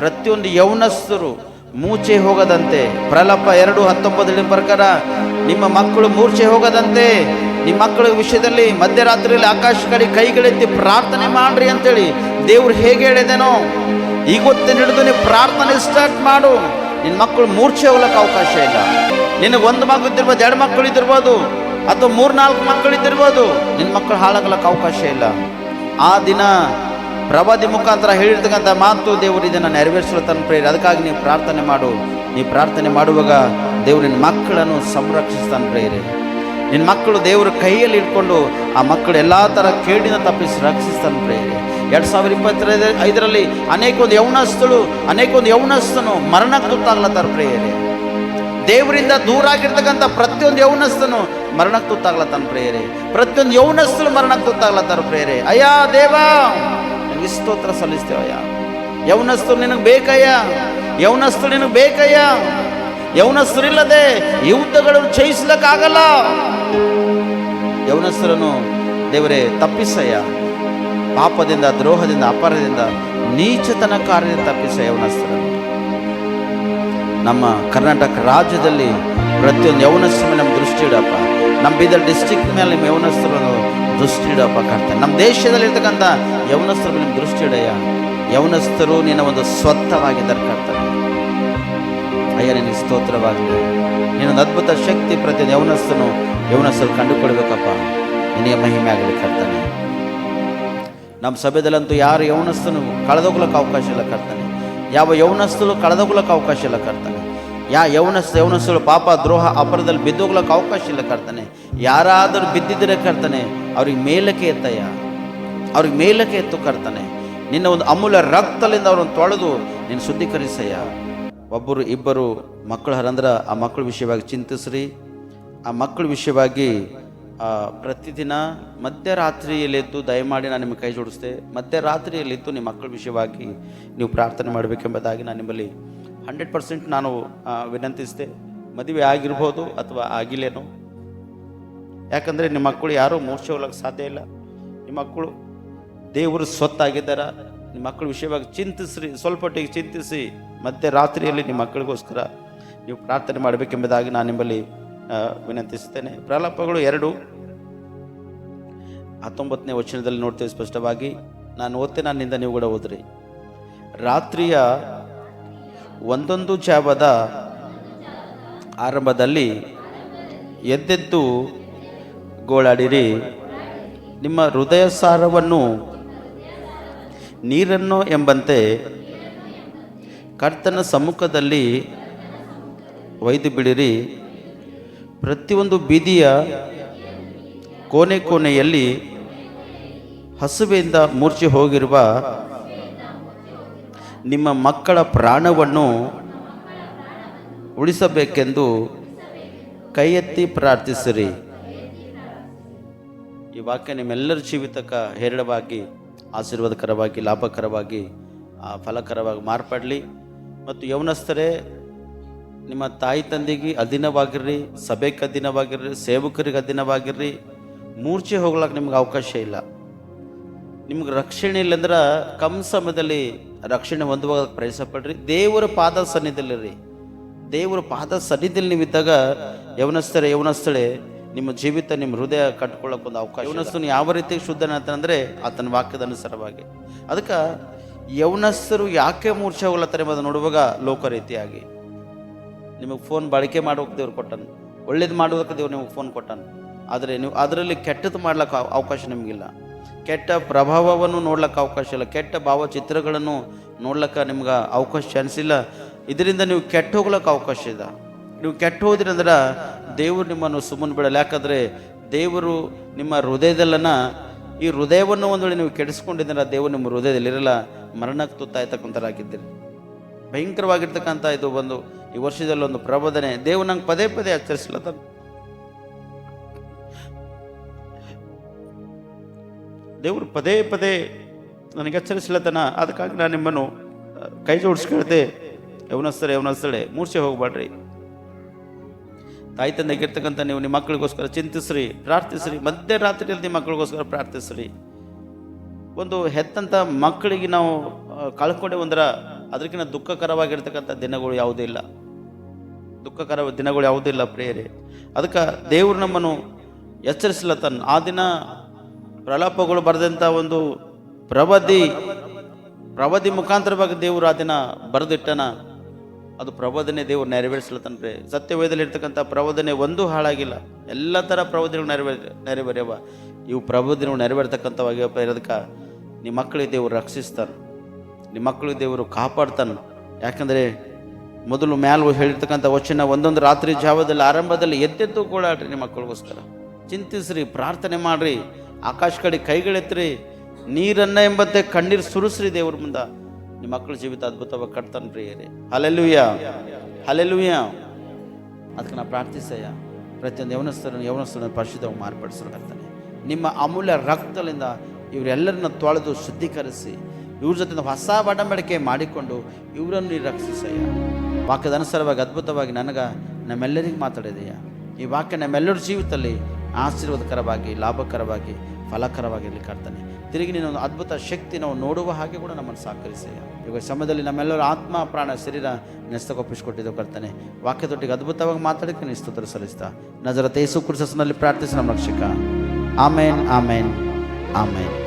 ಪ್ರತಿಯೊಂದು ಯೌನಸ್ಥರು ಮೂಚೆ ಹೋಗದಂತೆ, ಪ್ರಲಪ ಎರಡು ಹತ್ತೊಂಬತ್ತನೇ ಪ್ರಕಾರ, ನಿಮ್ಮ ಮಕ್ಕಳು ಮೂರ್ಛೆ ಹೋಗದಂತೆ, ನಿಮ್ಮ ಮಕ್ಕಳ ವಿಷಯದಲ್ಲಿ ಮಧ್ಯರಾತ್ರಿಯಲ್ಲಿ ಆಕಾಶ ಕಡೆ ಕೈಗಳೆತ್ತಿ ಪ್ರಾರ್ಥನೆ ಮಾಡ್ರಿ ಅಂತೇಳಿ ದೇವ್ರು ಹೇಗೆ ಹೇಳಿದೆನೋ ಈಗೊತ್ತಿನ ಹಿಡಿದು ನೀವು ಪ್ರಾರ್ಥನೆ ಸ್ಟಾರ್ಟ್ ಮಾಡು. ನಿನ್ನ ಮಕ್ಕಳು ಮೂರ್ಛೆ ಹೋಗ್ಲಿಕ್ಕೆ ಅವಕಾಶ ಇಲ್ಲ. ನಿನಗೆ ಒಂದು ಮಗು ಇದ್ದಿರ್ಬೋದು, ಎರಡು ಮಕ್ಕಳು ಇದ್ದಿರ್ಬೋದು, ಅಥವಾ ಮೂರ್ನಾಲ್ಕು ಮಕ್ಕಳು ಇದ್ದಿರ್ಬೋದು, ನಿನ್ನ ಮಕ್ಕಳು ಹಾಳಾಗ್ಲಕ್ಕೆ ಅವಕಾಶ ಇಲ್ಲ. ಆ ದಿನ ಪ್ರವಾದಿ ಮುಖಾಂತರ ಹೇಳಿರ್ತಕ್ಕಂಥ ಮಾತು ದೇವರು ಇದನ್ನು ನೆರವೇರಿಸಲು ತನ್ನ ಪ್ರೇರಿ ಅದಕ್ಕಾಗಿ ನೀವು ಪ್ರಾರ್ಥನೆ ಮಾಡು. ನೀವು ಪ್ರಾರ್ಥನೆ ಮಾಡುವಾಗ ದೇವರು ನಿನ್ನ ಮಕ್ಕಳನ್ನು ಸಂರಕ್ಷಿಸ್ತಾನೆ ಪ್ರೇರಿ ನಿನ್ನ ಮಕ್ಕಳು ದೇವರ ಕೈಯಲ್ಲಿ ಇಟ್ಕೊಂಡು ಆ ಮಕ್ಕಳು ಎಲ್ಲ ಥರ ಕೇಡಿನ ತಪ್ಪಿಸಿ ರಕ್ಷಿಸ್ತಾನೆ ಪ್ರೇರಿ ಎರಡು ಸಾವಿರದ ಇಪ್ಪತ್ತರ ಐದರಲ್ಲಿ ಅನೇಕ ಒಂದು ಯೌನಸ್ಥಳು ಅನೇಕ ಒಂದು ಯೌನಸ್ಥನು ಮರಣಕ್ಕೆ ತುತ್ತಾಗ್ಲತ್ತಾರ ಪ್ರೇಯರಿ. ದೇವರಿಂದ ದೂರ ಆಗಿರ್ತಕ್ಕಂಥ ಪ್ರತಿಯೊಂದು ಯೌನಸ್ಥನು ಮರಣಕ್ಕೆ ತುತ್ತಾಗ್ಲತ್ತಾನ ಪ್ರೇಯರಿ. ಪ್ರತಿಯೊಂದು ಯೌನಸ್ಥಳು ಮರಣಕ್ಕೆ ತುತ್ತಾಗ್ಲತ್ತಾರ ಪ್ರೇಯರಿ. ಅಯ್ಯ ದೇವ! ನಿನಗೆ ಸ್ತೋತ್ರ ಸಲ್ಲಿಸ್ತೇವಯ್ಯ? ಯೌನಸ್ಥರು ನಿನಗೆ ಬೇಕಯ್ಯ? ಯೌನಸ್ಥರು ನಿನಗೆ ಬೇಕಯ್ಯ? ಯೌನಸ್ಥರಿಲ್ಲದೆ ಯುದ್ಧಗಳನ್ನು ಆಗಲ್ಲ ಯೌನಸ್ಥರನ್ನು ದೇವರೇ ತಪ್ಪಿಸಯ್ಯ. ಪಾಪದಿಂದ, ದ್ರೋಹದಿಂದ ಅಪರದಿಂದ ನೀಚತನ ಕಾರ್ಯದಿಂದ ತಪ್ಪಿಸ ಯೌನಸ್ಥರನ್ನು ನಮ್ಮ ಕರ್ನಾಟಕ ರಾಜ್ಯದಲ್ಲಿ ಪ್ರತಿಯೊಂದು ಮೇಲೆ ನಮ್ಮ ದೃಷ್ಟಿ ಬೀದರ್ ಡಿಸ್ಟಿಕ್ ಮೇಲೆ ನಿಮ್ಮ ಯೌನಸ್ಥರನ್ನು ದೃಷ್ಟಿ ಇಡಪ್ಪ ಕರ್ತ ನಮ್ಮ ದೇಶದಲ್ಲಿ ಇರ್ತಕ್ಕಂಥ ಯೌನಸ್ಥರ ನಿಮ್ಮ ದೃಷ್ಟಿ ಇಡಯ್ಯ. ಯೌನಸ್ಥರು ನಿನ್ನ ಒಂದು ಸ್ವತ್ತವಾಗಿದ್ದಾರೆ ಕರ್ತಾನೆ ಅಯ್ಯ, ನಿನಗೆ ಸ್ತೋತ್ರವಾಗಲಿ. ನಿನ್ನ ಅದ್ಭುತ ಶಕ್ತಿ ಪ್ರತಿ ಯೌನಸ್ಥನು ಯೌನಸ್ಥರು ಕಂಡುಕೊಳ್ಬೇಕಪ್ಪ. ನಿನಗೆ ಮಹಿಮೆ ಆಗಲಿ ಕರ್ತಾನೆ ನಮ್ಮ ಸಭೆದಲ್ಲಂತೂ ಯಾರು ಯೌನಸ್ಥನು ಕಳೆದೋಗ್ಲಕ್ಕೆ ಅವಕಾಶ ಇಲ್ಲ ಕರ್ತಾನೆ ಯಾವ ಯೌನಸ್ಥರು ಕಳೆದೋಗ್ಲಕ್ಕೆ ಅವಕಾಶ ಇಲ್ಲ ಕರ್ತಾನೆ ಯಾ ಯೌನಸ್ ಯೌನಸ್ಸುಗಳು ಪಾಪ, ದ್ರೋಹ ಅಪರದಲ್ಲಿ ಬಿದ್ದೋಗ್ಲಕ್ಕೆ ಅವಕಾಶ ಇಲ್ಲ ಕರ್ತಾನೆ. ಯಾರಾದರೂ ಬಿದ್ದಿದ್ರೆ ಕರ್ತಾನೆ, ಅವ್ರಿಗೆ ಮೇಲಕ್ಕೆ ಎತ್ತಯ್ಯ. ಅವ್ರಿಗೆ ಮೇಲಕ್ಕೆ ಎತ್ತು ಕರ್ತಾನೆ. ನಿನ್ನ ಒಂದು ಅಮೂಲ್ಯ ರಕ್ತದಿಂದ ಅವ್ರನ್ನ ತೊಳೆದು ನೀನು ಶುದ್ಧೀಕರಿಸಯ್ಯ. ಒಬ್ಬರು, ಇಬ್ಬರು ಮಕ್ಕಳು, ಹರಂದ್ರೆ, ಆ ಮಕ್ಕಳ ವಿಷಯವಾಗಿ ಚಿಂತಿಸ್ರಿ. ಆ ಮಕ್ಕಳ ವಿಷಯವಾಗಿ ಪ್ರತಿದಿನ ಮಧ್ಯರಾತ್ರಿಯಲ್ಲಿದ್ದು ದಯಮಾಡಿ ನಾನು ನಿಮಗೆ ಕೈ ಜೋಡಿಸ್ತೆ ಮಧ್ಯರಾತ್ರಿಯಲ್ಲಿದ್ದು ನಿಮ್ಮ ಮಕ್ಕಳ ವಿಷಯವಾಗಿ ನೀವು ಪ್ರಾರ್ಥನೆ ಮಾಡಬೇಕೆಂಬುದಾಗಿ ನಾನು ನಿಮ್ಮಲ್ಲಿ ಹಂಡ್ರೆಡ್ ಪರ್ಸೆಂಟ್ ನಾನು ವಿನಂತಿಸಿದೆ. ಮದುವೆ ಆಗಿರ್ಬೋದು ಅಥವಾ ಆಗಿಲ್ಲೇನೋ. ಯಾಕಂದರೆ ನಿಮ್ಮ ಮಕ್ಕಳು ಯಾರೂ ಮೂರ್ಛೆ ಹೋಗ್ಲಿಕ್ಕೆ ಸಾಧ್ಯ ಇಲ್ಲ. ನಿಮ್ಮ ಮಕ್ಕಳು ದೇವರು ಸ್ವತ್ತಾಗಿದ್ದಾರ? ನಿಮ್ಮ ಮಕ್ಕಳ ವಿಷಯವಾಗಿ ಚಿಂತಿಸ್ರಿ, ಸ್ವಲ್ಪಟ್ಟಿಗೆ ಚಿಂತಿಸಿ. ಮತ್ತೆ ರಾತ್ರಿಯಲ್ಲಿ ನಿಮ್ಮ ಮಕ್ಕಳಿಗೋಸ್ಕರ ನೀವು ಪ್ರಾರ್ಥನೆ ಮಾಡಬೇಕೆಂಬುದಾಗಿ ನಾನು ನಿಮ್ಮಲ್ಲಿ ವಿನಂತಿಸುತ್ತೇನೆ. ಪ್ರಲಾಪಗಳು ಎರಡು. ಹತ್ತೊಂಬತ್ತನೇ ವಚನದಲ್ಲಿ ನೋಡ್ತೇವೆ ಸ್ಪಷ್ಟವಾಗಿ, ನಾನು ಓದ್ತೇನೆ, ನನ್ನಿಂದ ನೀವು ಕೂಡ ಓದ್ರಿ. ರಾತ್ರಿಯ ಒಂದೊಂದು ಜಾವದ ಆರಂಭದಲ್ಲಿ ಎದ್ದೆದ್ದು ಗೋಳಾಡಿರಿ. ನಿಮ್ಮ ಹೃದಯ ಸಾರವನ್ನು ನೀರನ್ನು ಎಂಬಂತೆ ಕರ್ತನ ಸಮ್ಮುಖದಲ್ಲಿ ಒಯ್ದು ಬಿಡಿರಿ. ಪ್ರತಿಯೊಂದು ಬೀದಿಯ ಕೋಣೆ ಕೋಣೆಯಲ್ಲಿ ಹಸುವೆಯಿಂದ ಮೂರ್ಛೆ ಹೋಗಿರುವ ನಿಮ್ಮ ಮಕ್ಕಳ ಪ್ರಾಣವನ್ನು ಉಳಿಸಬೇಕೆಂದು ಕೈ ಎತ್ತಿ ಪ್ರಾರ್ಥಿಸಿರಿ. ಈ ವಾಕ್ಯ ನಿಮ್ಮೆಲ್ಲರ ಜೀವಿತಕ್ಕೆ ಹೇರಳವಾಗಿ ಆಶೀರ್ವಾದಕರವಾಗಿ ಲಾಭಕರವಾಗಿ ಆ, ಫಲಕರವಾಗಿ ಮಾರ್ಪಡಲಿ. ಮತ್ತು ಯೌನಸ್ಥರೇ ನಿಮ್ಮ ತಾಯಿ ತಂದೆಗೆ ಅಧೀನವಾಗಿರ್ರಿ ಸಭೆಗೆ ಅಧೀನವಾಗಿರ್ರಿ ಸೇವಕರಿಗೆ ಅಧೀನವಾಗಿರ್ರಿ. ಮೂರ್ಛೆ ಹೋಗ್ಲಕ್ಕೆ ನಿಮ್ಗೆ ಅವಕಾಶ ಇಲ್ಲ. ನಿಮ್ಗೆ ರಕ್ಷಣೆ ಇಲ್ಲಂದ್ರೆ ಕಮ್ ಸಮಯದಲ್ಲಿ ರಕ್ಷಣೆ ಹೊಂದುವಾಗ ಪ್ರಯತ್ನ ಪಡ್ರಿ. ದೇವರ ಪಾದ ಸನ್ನಿಧಿಯಲ್ಲಿರಿ ದೇವರ ಪಾದ ಸನ್ನಿಧಿಯಲ್ಲಿ ನೀವಿದ್ದಾಗ ಯವನಸ್ಥರೇ, ಯವನಸ್ಥಳೆ, ನಿಮ್ಮ ಜೀವಿತ, ನಿಮ್ಮ ಹೃದಯ ಕಟ್ಕೊಳ್ಳೋಕೆ ಒಂದು ಅವಕಾಶ ಯವನಸ್ಥನು ಯಾವ ರೀತಿ ಶುದ್ಧನ ಅಂತಂದ್ರೆ ಆತನ ವಾಕ್ಯದ ಅನುಸಾರವಾಗಿ. ಅದಕ್ಕೆ ಯೌನಸ್ಥರು ಯಾಕೆ ಮೂರ್ಛೆ ಹೋಗ್ಲತ್ತಾರೆ ಎಂಬುದನ್ನು ನೋಡುವಾಗ ಲೋಕ ರೀತಿಯಾಗಿ. ನಿಮಗೆ ಫೋನ್ ಬಳಕೆ ಮಾಡೋಕೆ ದೇವ್ರು ಕೊಟ್ಟನು. ಒಳ್ಳೇದು ಮಾಡೋದಕ್ಕೆ ದೇವ್ರು ನಿಮಗೆ ಫೋನ್ ಕೊಟ್ಟನು. ಆದರೆ ನೀವು ಅದರಲ್ಲಿ ಕೆಟ್ಟದ್ದು ಮಾಡ್ಲಿಕ್ಕೆ ಅವ- ಅವಕಾಶ ನಿಮಗಿಲ್ಲ. ಕೆಟ್ಟ ಪ್ರಭಾವವನ್ನು ನೋಡ್ಲಿಕ್ಕೆ ಅವಕಾಶ ಇಲ್ಲ. ಕೆಟ್ಟ ಭಾವಚಿತ್ರಗಳನ್ನು ನೋಡ್ಲಿಕ್ಕೆ ನಿಮ್ಗೆ ಅವಕಾಶ ಅನಿಸಿಲ್ಲ ಇದರಿಂದ ನೀವು ಕೆಟ್ಟ ಹೋಗ್ಲಿಕ್ಕೆ ಅವಕಾಶ ಇದೆ ನೀವು ಕೆಟ್ಟ ಹೋದ್ರಿ ಅಂದ್ರೆ ದೇವರು ನಿಮ್ಮನ್ನು ಸುಮ್ಮನೆ ಬಿಡಲ್ಲ. ಯಾಕಂದರೆ ದೇವರು ನಿಮ್ಮ ಹೃದಯದಲ್ಲನ ಈ ಹೃದಯವನ್ನು ಒಂದು ವೇಳೆ ನೀವು ಕೆಡಿಸ್ಕೊಂಡಿದ್ದೀರ, ದೇವರು ನಿಮ್ಮ ಹೃದಯದಲ್ಲಿ ಇರಲ್ಲ. ಮರಣಕ್ಕೆ ತುತ್ತಾಯ್ತಕ್ಕಂಥರಾಗಿದ್ದೀರಿ ಭಯಂಕರವಾಗಿರ್ತಕ್ಕಂಥ ಇದು ಒಂದು ಈ ವರ್ಷದಲ್ಲಿ ಒಂದು ಪ್ರಬೋಧನೆ. ದೇವು ನಂಗೆ ಪದೇ ಪದೇ ಎಚ್ಚರಿಸ್ಲತ್ತ ದೇವರು ಪದೇ ಪದೇ ನನಗೆ ಎಚ್ಚರಿಸ್ಲತ್ತನ ಅದಕ್ಕಾಗಿ ನಾನು ನಿಮ್ಮನ್ನು ಕೈ ಜೋಡಿಸ್ಕೊಳ್ತೆ ಯವನಸ್ಥರೆ ಯವನಸ್ಥಳೆ ಮೂರ್ಛೆ ಹೋಗ್ಬೇಡ್ರಿ. ತಾಯಿ ತಂದೆಗಿರ್ತಕ್ಕಂಥ ನೀವು ನಿಮ್ಮ ಮಕ್ಕಳಿಗೋಸ್ಕರ ಚಿಂತಿಸ್ರಿ, ಪ್ರಾರ್ಥಿಸ್ರಿ, ಮಧ್ಯರಾತ್ರಿಯಲ್ಲಿ ನಿಮ್ಮ ಮಕ್ಕಳಿಗೋಸ್ಕರ ಪ್ರಾರ್ಥಿಸ್ರಿ. ಒಂದು ಹೆತ್ತಂಥ ಮಕ್ಕಳಿಗೆ ನಾವು ಕಳ್ಕೊಂಡೆ ಒಂದರ ಅದಕ್ಕಿಂತ ದುಃಖಕರವಾಗಿರ್ತಕ್ಕಂಥ ದಿನಗಳು ಯಾವುದೂ ಇಲ್ಲ. ದುಃಖಕರ ದಿನಗಳು ಯಾವುದೂ ಇಲ್ಲ ಪ್ರೇಯರೆ. ಅದಕ್ಕೆ ದೇವ್ರು ನಮ್ಮನ್ನು ಎಚ್ಚರಿಸಲತ್ತ ಆ ದಿನ ಪ್ರಲಾಪಗಳು ಬರೆದಂಥ ಒಂದು ಪ್ರವಧಿ ಪ್ರವದಿ ಮುಖಾಂತರವಾಗಿ ದೇವರು ಅದನ್ನು ದಿನ ಬರೆದಿಟ್ಟನ. ಅದು ಪ್ರಬೋಧನೆ ದೇವರು ನೆರವೇರಿಸ್ಲತ್ತನ್ರಿ. ಪ್ರೇ ಸತ್ಯವೇದಲ್ಲಿ ಇರ್ತಕ್ಕಂಥ ಪ್ರಬೋಧನೆ ಒಂದೂ ಹಾಳಾಗಿಲ್ಲ. ಎಲ್ಲ ಥರ ಪ್ರಬೋಧನೆಗಳು ನೆರವೇರಿ ನೆರವೇರ್ಯವ. ಇವು ಪ್ರಬೋಧನೆಗಳು ನೆರವೇರ್ತಕ್ಕಂಥವಾಗಿಯಪ್ಪ ಇರೋದಕ್ಕೆ. ನಿಮ್ಮ ಮಕ್ಕಳಿಗೆ ದೇವರು ರಕ್ಷಿಸ್ತಾನೆ. ನಿಮ್ಮ ಮಕ್ಕಳಿಗೆ ದೇವರು ಕಾಪಾಡ್ತಾನೆ. ಯಾಕಂದರೆ ಮೊದಲು ಮ್ಯಾಲ ಹೇಳಿರ್ತಕ್ಕಂಥ ವಚನ ಒಂದೊಂದು ರಾತ್ರಿ ಜಾವದಲ್ಲಿ, ಆರಂಭದಲ್ಲಿ ಎದ್ದೆದ್ದು ಕೂಡಾಡ್ರಿ ನಿಮ್ಮ ಮಕ್ಕಳಿಗೋಸ್ಕರ. ಚಿಂತಿಸ್ರಿ, ಪ್ರಾರ್ಥನೆ ಮಾಡ್ರಿ. ಆಕಾಶ ಕಡೆ ಕೈಗಳೆತ್ತರಿ ನೀರನ್ನ ಎಂಬಂತೆ ಕಣ್ಣೀರು ಸುರಿಸ್ರಿ ದೇವ್ರ ಮುಂದೆ. ನಿಮ್ಮ ಮಕ್ಕಳ ಜೀವಿತ ಅದ್ಭುತವಾಗಿ ಕಟ್ತಾನೆ ಪ್ರಿಯರೇ. ಹಲೆಲುಯ್ಯ ಹಲೆಲುಯ್ಯ ಅದಕ್ಕೆ ನಾ ಪ್ರಾರ್ಥಿಸಯ್ಯ. ಪ್ರತಿಯೊಂದು ಯವನಸ್ಥರನ್ನು ಯವನಸ್ಥರನ್ನು ಪರಿಶುದ್ಧವಾಗಿ ಮಾರ್ಪಡಿಸಲು ಕರ್ತಾನೆ. ನಿಮ್ಮ ಅಮೂಲ್ಯ ರಕ್ತದಿಂದ ಇವರೆಲ್ಲರನ್ನ ತೊಳೆದು ಶುದ್ಧೀಕರಿಸಿ, ಇವ್ರ ಜೊತೆ ಹೊಸ ಒಡಂಬಡಿಕೆ ಮಾಡಿಕೊಂಡು ಇವರನ್ನು ನೀನು ರಕ್ಷಿಸಯ್ಯ. ವಾಕ್ಯದ ಅನುಸಾರವಾಗಿ, ಅದ್ಭುತವಾಗಿ ನನಗೆ ನಮ್ಮೆಲ್ಲರಿಗೂ ಮಾತಾಡಿದೆಯಾ. ಈ ವಾಕ್ಯ ನಮ್ಮೆಲ್ಲರ ಜೀವಿತದಲ್ಲಿ ಆಶೀರ್ವಾದಕರವಾಗಿ, ಲಾಭಕರವಾಗಿ, ಫಲಕರವಾಗಿರಲಿ ಕಾಡ್ತಾನೆ ತಿರುಗಿ ನೀನು ಒಂದು ಅದ್ಭುತ ಶಕ್ತಿ ನಾವು ನೋಡುವ ಹಾಗೆ ಕೂಡ ನಮ್ಮನ್ನು ಸಹಕರಿಸಿ. ಇವಾಗ ಸಮಯದಲ್ಲಿ ನಮ್ಮೆಲ್ಲರೂ ಆತ್ಮ, ಪ್ರಾಣ, ಶರೀರ ನೆಸ್ತಗೊಪ್ಪಿಸಿಕೊಟ್ಟಿದ್ದು ಕರ್ತಾನೆ. ವಾಕ್ಯದೊಟ್ಟಿಗೆ ಅದ್ಭುತವಾಗಿ ಮಾತಾಡಕ್ಕೆ ನೀನು ಸ್ತೋತ್ರ ಸಲ್ಲಿಸ್ತಾ. ನಜರ ತೇಸು ಕುರ್ಸಸ್ನಲ್ಲಿ ಪ್ರಾರ್ಥಿಸಿ ನಮ್ಮ ರಕ್ಷಕ. ಆಮೇನ್ ಆಮೇನ್ ಆಮೇನ್.